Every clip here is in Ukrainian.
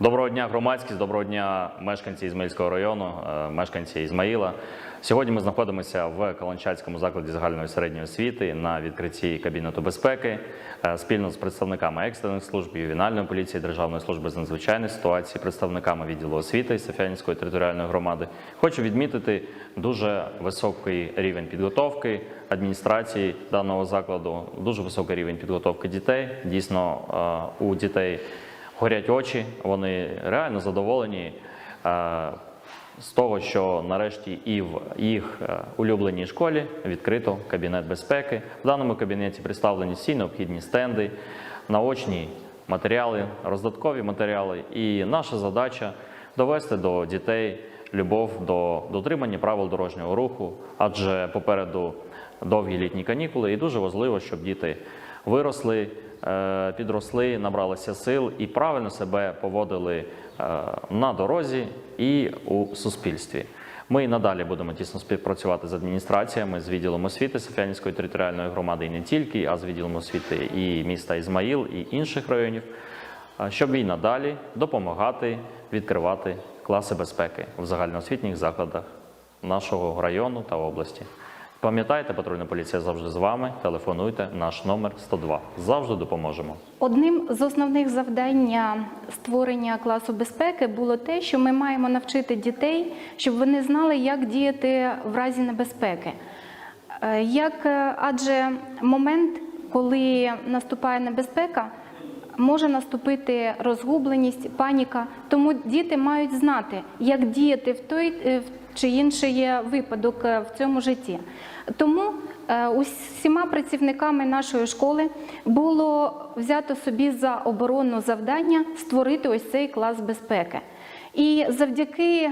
Доброго дня, громадськість, доброго дня, мешканці Ізмаїльського району, е, мешканці Ізмаїла. Сьогодні ми знаходимося в Каланчацькому закладі загальної середньої освіти на відкритті кабінету безпеки е, спільно з представниками екстрених служб, ювенальної поліції, Державної служби з надзвичайних ситуацій, представниками відділу освіти Софіанської територіальної громади. Хочу відмітити дуже високий рівень підготовки адміністрації даного закладу, дуже високий рівень підготовки дітей. Дійсно, е, у дітей горять очі, вони реально задоволені е, з того, що нарешті і в їх е, улюбленій школі відкрито кабінет безпеки. В даному кабінеті представлені всі необхідні стенди, наочні матеріали, роздаткові матеріали. І наша задача довести до дітей любов до дотримання правил дорожнього руху, адже попереду довгі літні канікули, і дуже важливо, щоб діти виросли, е, підросли, набралися сил і правильно себе поводили е, на дорозі і у суспільстві. Ми і надалі будемо тісно співпрацювати з адміністраціями, з відділом освіти Софіанської територіальної громади і не тільки, а з відділом освіти і міста Ізмаїл, і інших районів, е, щоб і надалі допомагати відкривати класи безпеки в загальноосвітніх закладах нашого району та області. Пам'ятайте, патрульна поліція завжди з вами. Телефонуйте наш номер 102. Завжди допоможемо. Одним з основних завдань створення класу безпеки було те, що ми маємо навчити дітей, щоб вони знали, як діяти в разі небезпеки. Е, Як, е, адже момент, коли наступає небезпека, може наступити розгубленість, паніка. Тому діти мають знати, як діяти в той е, чи інший випадок е, в цьому житті. Тому е, усіма працівниками нашої школи було взято собі за оборонну завдання створити ось цей клас безпеки. І завдяки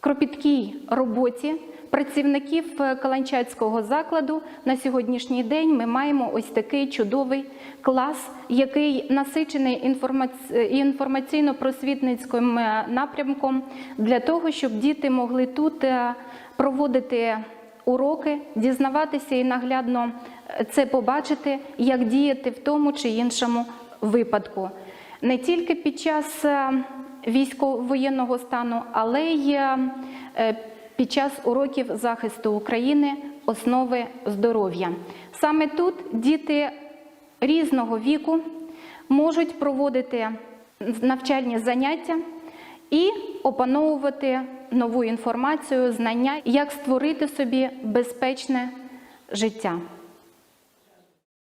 кропіткій роботі працівників е, Каланчацького закладу на сьогоднішній день ми маємо ось такий чудовий клас, який насичений інформаційно-просвітницьким е, напрямком для того, щоб діти могли тут е, проводити уроки, дізнаватися і наглядно е, це побачити, як діяти в тому чи іншому випадку. Не тільки під час е, військово-воєнного стану, але й е, е, під час уроків захисту України, основи здоров'я. Саме тут діти різного віку можуть проводити навчальні заняття і опановувати нову інформацію, знання, як створити собі безпечне життя.